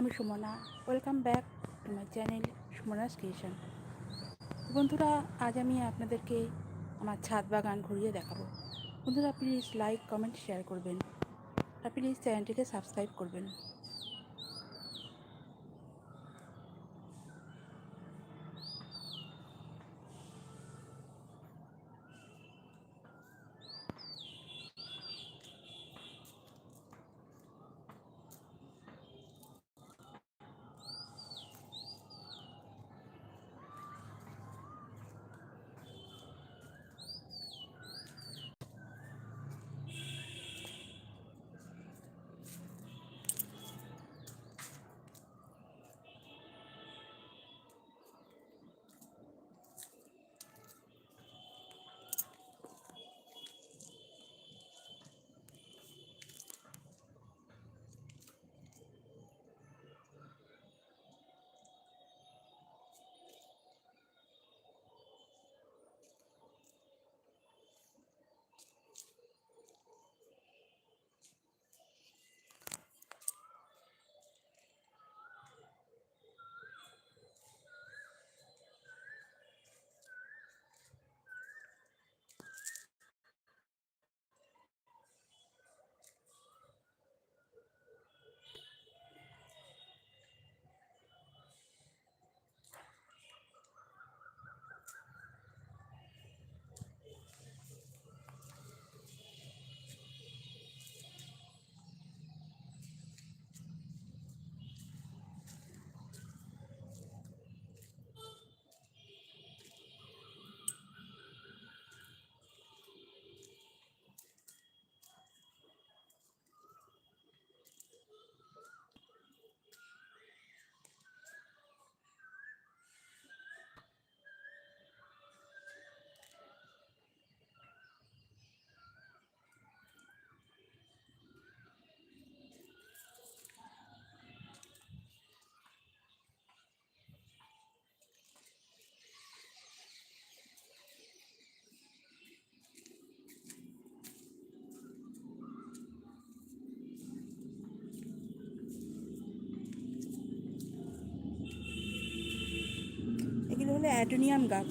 আমি Sumana. Welcome back to my channel Sumana's creation বন্ধুরা, আজ আমি আপনাদেরকে আমার ছাদ বাগান ঘুরিয়ে দেখাবো। বন্ধুরা প্লিজ লাইক কমেন্ট শেয়ার করবেন। আর প্লিজ চ্যানেলটিকে সাবস্ক্রাইব করবেন। অ্যাডোনিয়াম গাছ।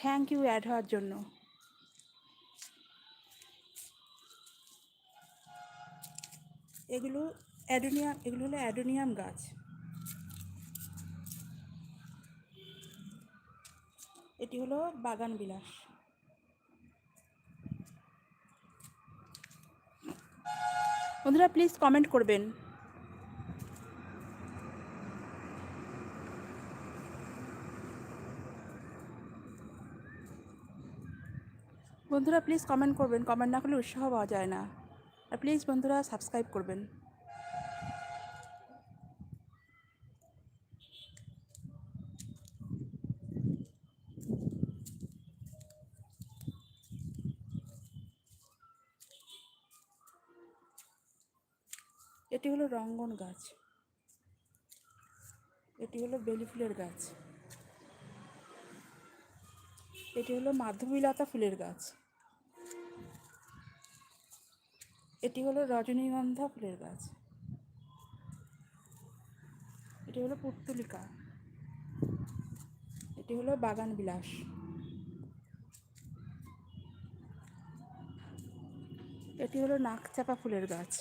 থ্যাংক ইউ অ্যাড হওয়ার জন্য। এগুলো অ্যাডোনিয়াম এগুলো হলো অ্যাডোনিয়াম গাছ। এটি হলো বাগান বিলাস। বন্ধুরা প্লিজ কমেন্ট করবেন। বন্ধুরা প্লিজ কমেন্ট করবেন। কমেন্ট না করলে উৎসাহ পাওয়া যায় না। আর প্লিজ বন্ধুরা সাবস্ক্রাইব করবেন এটি হলো রঙ্গন গাছ। এটি হলো বেলি ফুলের গাছ। এটি হলো মাধবীলতা ফুলের গাছ। এটি হলো রজনীগন্ধা ফুলের গাছ। এটি হলো পুর্তুলিকা এটি হলো বাগান বিলাস এটি হলো নাকচাপা ফুলের গাছ।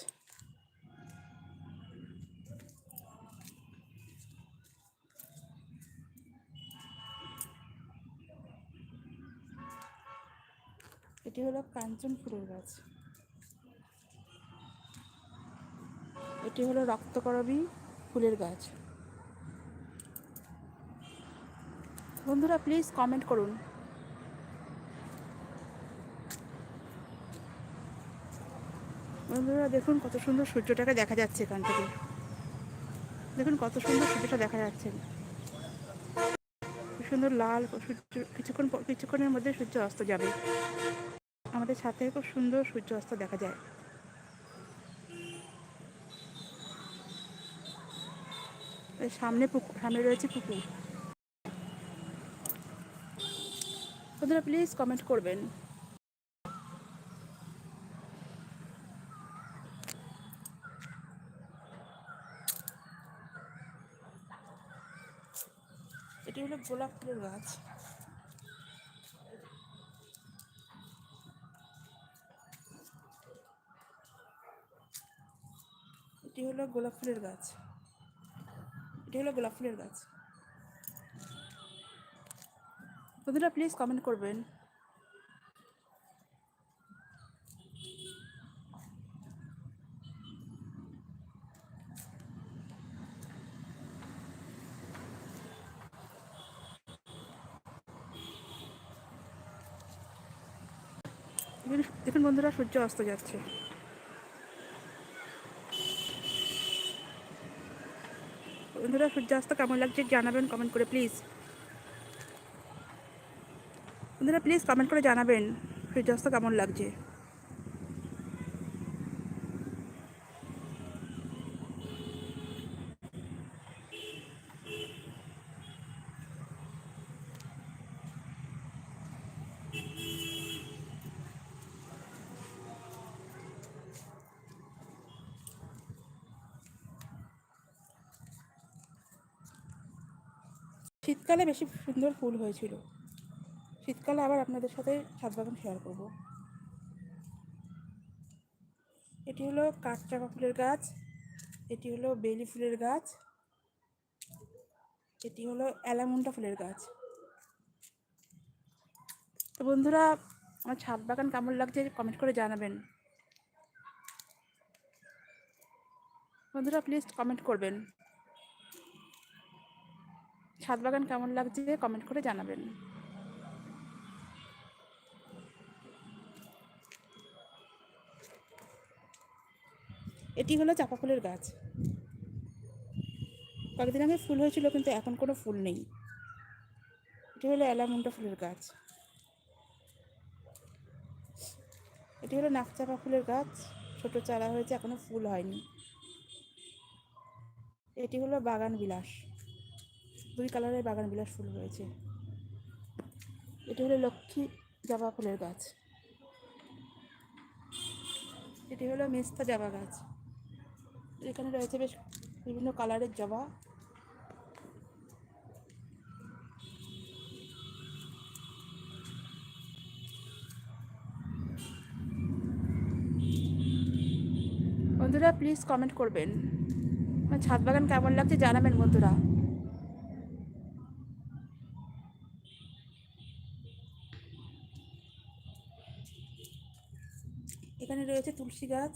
এটি হলো কাঞ্চন ফুলের গাছ। এটি হলো রক্তকরবী ফুলের গাছ। বন্ধুরা প্লিজ কমেন্ট করুন। বন্ধুরা, দেখুন কত সুন্দর সূর্যটাকে দেখা যাচ্ছে এখান থেকে। দেখুন কত সুন্দর সূর্যটা দেখা যাচ্ছে। সুন্দর লাল সূর্য, কিছুক্ষণ কিছুক্ষণের মধ্যে সূর্য অস্ত যাবে। আমাদের থেকে খুব সুন্দর সূর্য অস্ত দেখা যায়। সামনে পুকুর সামনে রয়েছে পুকুর। বন্ধুরা প্লিজ কমেন্ট করবেন। এটি হলো গোলাপ ফুলের গাছ। গোলাপ ফুলের গাছ। এটা হলো গোলাপ ফুলের গাছ। বন্ধুরা প্লিজ কমেন্ট করবেন। দেখুন- বন্ধুরা, সূর্য অস্ত যাচ্ছে। বন্ধুরা, সূর্যাস্ত কেমন লাগছে জানাবেন কমেন্ট করে প্লিজ বন্ধুরা প্লিজ কমেন্ট করে জানাবেন সূর্যাস্ত কেমন লাগছে। শীতকালে বেশি সুন্দর ফুল হয়েছিল। শীতকালে আবার আপনাদের সাথে ছাদ বাগান শেয়ার করব। এটি হলো কাঠচাপা ফুলের গাছ, এটি হলো বেলি ফুলের গাছ, এটি হলো অ্যালামুন্ডা ফুলের গাছ। তো বন্ধুরা, আমার ছাদ বাগান কেমন লাগছে কমেন্ট করে জানাবেন। বন্ধুরা প্লিজ কমেন্ট করবেন। ছাদ বাগান কেমন লাগছে কমেন্ট করে জানাবেন। এটি হলো চাপা ফুলের গাছ। কয়েকদিন আগে ফুল হয়েছিল, কিন্তু এখন কোনো ফুল নেই। এটি হলো অ্যালামুন্ডা ফুলের গাছ। এটি হলো নাকচাপা ফুলের গাছ। ছোট চারা হয়েছে, এখনও ফুল হয়নি। এটি হলো বাগান বিলাস। দুই কালারের বাগান বিলাস ফুল রয়েছে। এটি হলো লক্ষ্মী জবা ফুলের গাছ। এটি হলো মেস্তা জবা গাছ। এখানে রয়েছে বেশ বিভিন্ন কালারের জবা। বন্ধুরা প্লিজ কমেন্ট করবেন। আমার ছাদ বাগান কেমন লাগছে জানাবেন বন্ধুরা। এখানে রয়েছে তুলসী গাছ।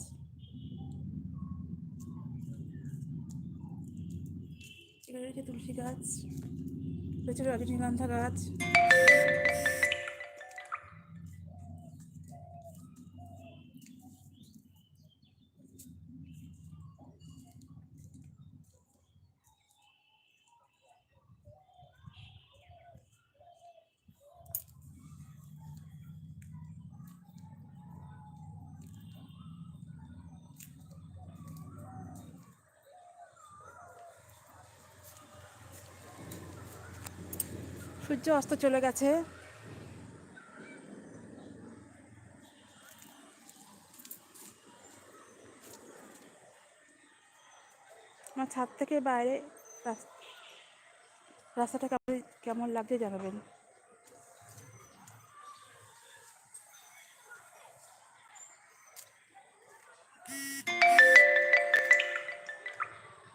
এখানে রয়েছে তুলসী গাছ। রয়েছে রজনীগন্ধা গাছ। সূর্য অস্ত চলে গেছে। আমার ছাদ থেকে বাইরে রাস- রাস্তাটা কেমন কেমন লাগছে জানাবেন।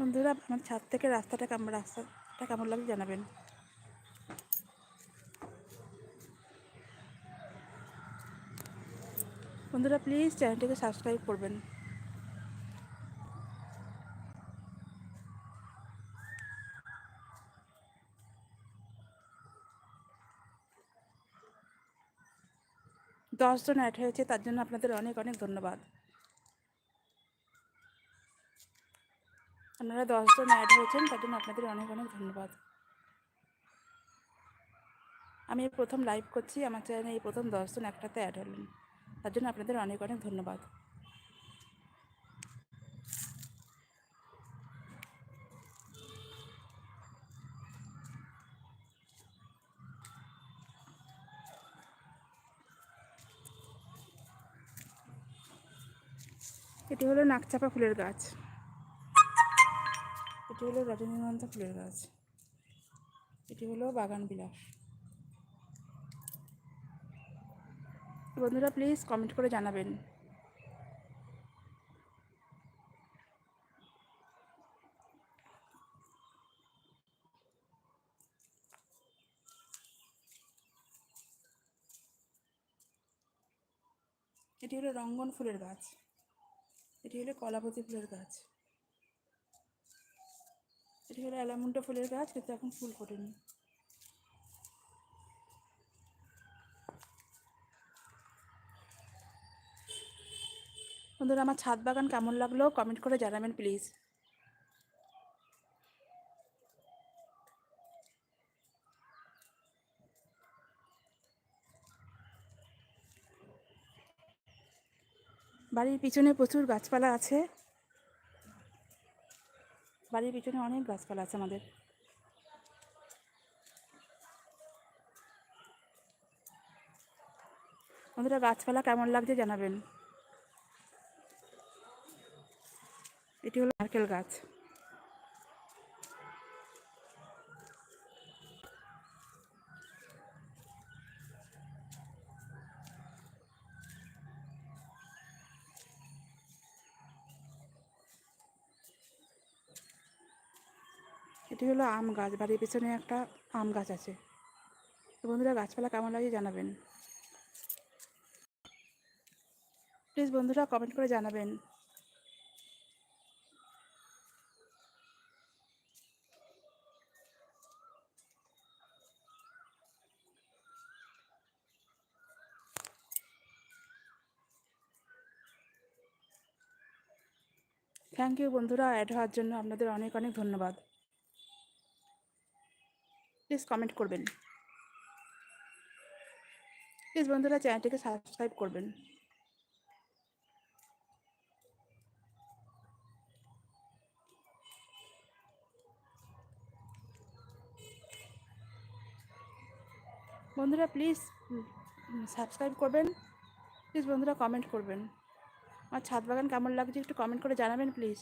বন্ধুরা, আমার ছাদ থেকে রাস্তাটা কেমন রাস্তাটা কেমন লাগছে জানাবেন। বন্ধুরা প্লিজ চ্যানেলটিকে সাবস্ক্রাইব করবেন। দশজন অ্যাড হয়েছে, তার জন্য আপনাদের অনেক অনেক ধন্যবাদ। আপনারা দশজন অ্যাড হয়েছেন, তার জন্য আপনাদের অনেক অনেক ধন্যবাদ। আমি প্রথম লাইভ করছি, আমার চ্যানেলে এই প্রথম দশজন একটাতে অ্যাড হলেন। তার জন্য আপনাদের অনেক অনেক ধন্যবাদ। এটি হলো নাকচাপা ফুলের গাছ। এটি হলো রজনীগন্ধা ফুলের গাছ। এটি হলো বাগান বিলাস বন্ধুরা প্লিজ কমেন্ট করে জানাবেন। এটি হলো রঙ্গন ফুলের গাছ। এটি হলো কলাপতি ফুলের গাছ। এটি হলো অ্যালামুন্ডা ফুলের গাছ, কিন্তু এখন ফুল ফোটেনি। বন্ধুরা, আমার ছাদ বাগান কেমন লাগল? কমেন্ট করে জানাবেন প্লিজ বাড়ির পিছনে প্রচুর গাছপালা আছে। বাড়ির পিছনে অনেক গাছপালা আছে আমাদের। বন্ধুরা, গাছপালা কেমন লাগছে জানাবেন। এটি হলো নারকেল গাছ। এটি হলো আম গাছ, বাড়ির পেছনে একটা আম গাছ আছে। বন্ধুরা, গাছপালা কেমন লাগে জানাবেন। প্লিজ বন্ধুরা কমেন্ট করে জানাবেন। থ্যাংক ইউ বন্ধুরা। অ্যাড হওয়ার জন্য আপনাদের অনেক অনেক ধন্যবাদ। প্লিজ কমেন্ট করবেন। প্লিজ বন্ধুরা, চ্যানেলটিকে সাবস্ক্রাইব করবেন। বন্ধুরা প্লিজ সাবস্ক্রাইব করবেন। প্লিজ বন্ধুরা কমেন্ট করবেন। আমার ছাদ বাগান কেমন লাগছে একটু কমেন্ট করে জানাবেন প্লিজ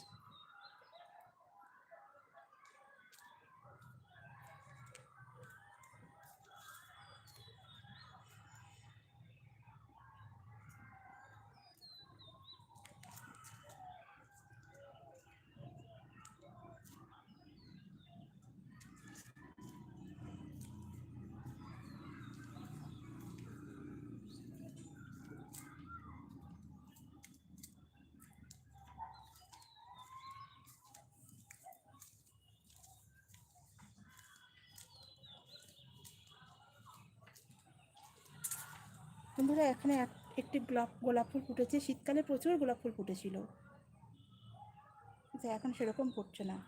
বন্ধুরা, এখানে এক- একটি গোলাপ গোলাপ ফুল ফুটেছে। শীতকালে প্রচুর গোলাপ ফুল ফুটেছিল। যে এখন সেরকম ফুটছে না।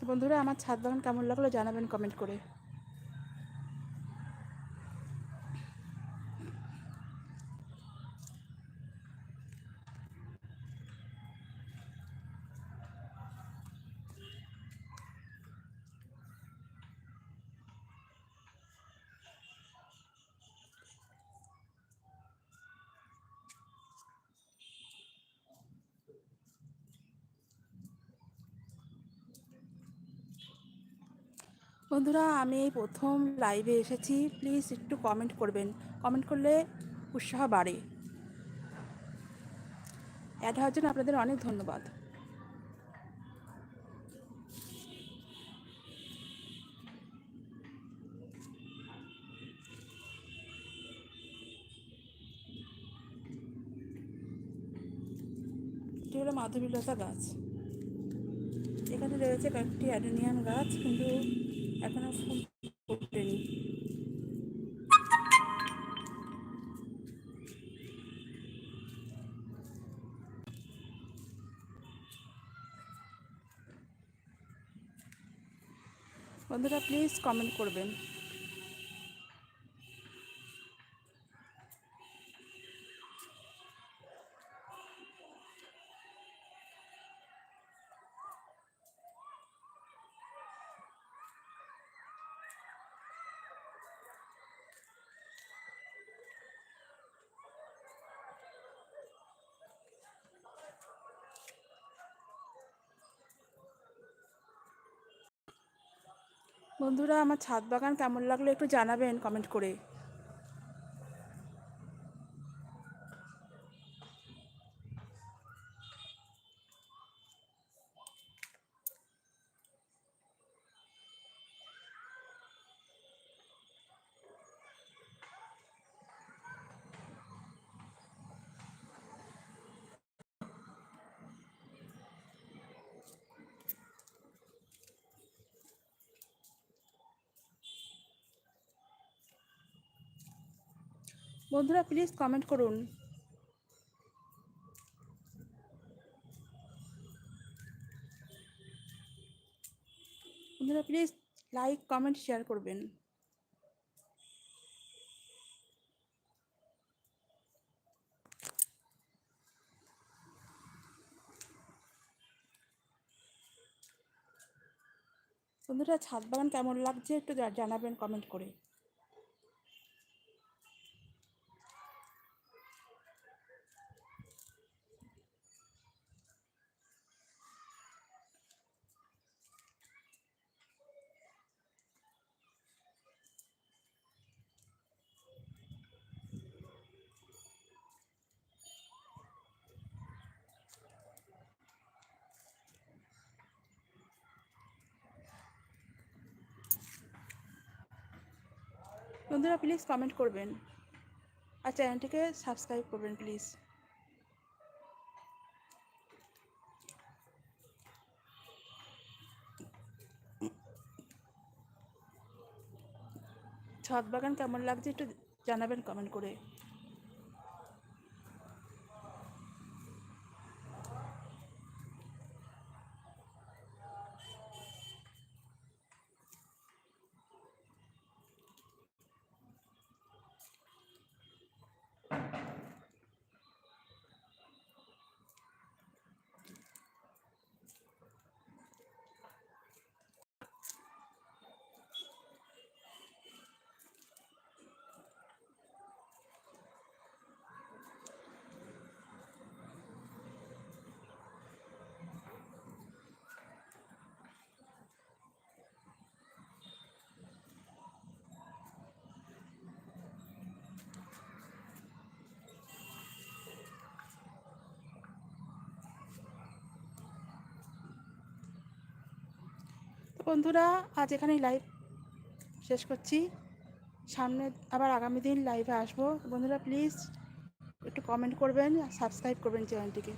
তো বন্ধুরা, আমার ছাদ বাগান কেমন লাগল জানাবেন কমেন্ট করে। বন্ধুরা, আমি এই প্রথম লাইভে এসেছি। প্লিজ একটু কমেন্ট করবেন। কমেন্ট করলে উৎসাহ বাড়ে। অ্যাড হওয়ার জন্য আপনাদের অনেক ধন্যবাদ। এটি হলো মাধবীলতা গাছ। এখানে রয়েছে কয়েকটি অ্যাডেনিয়াম গাছ, কিন্তু এখনও ফোন করতেনি বন্ধুরা প্লিজ কমেন্ট করবেন। বন্ধুরা আমার ছাদ বাগান কেমন লাগল একটু জানাবেন কমেন্ট করে। বন্ধুরা প্লিজ কমেন্ট করুন। বন্ধুরা প্লিজ লাইক কমেন্ট শেয়ার করবেন। বন্ধুরা, ছাদ বাগান কেমন লাগছে একটু জানাবেন কমেন্ট করে। বন্ধুরা প্লিজ কমেন্ট করবেন। আর চ্যানেলটিকে সাবস্ক্রাইব করবেন প্লিজ ছাদ বাগান কেমন লাগছে একটু জানাবেন কমেন্ট করে। বন্ধুরা, আজ এখানেই লাইভ শেষ করছি। সামনে আবার আগামী দিন লাইভে আসব। বন্ধুরা প্লিজ একটু কমেন্ট করবেন সাবস্ক্রাইব করবেন চ্যানেলটিকে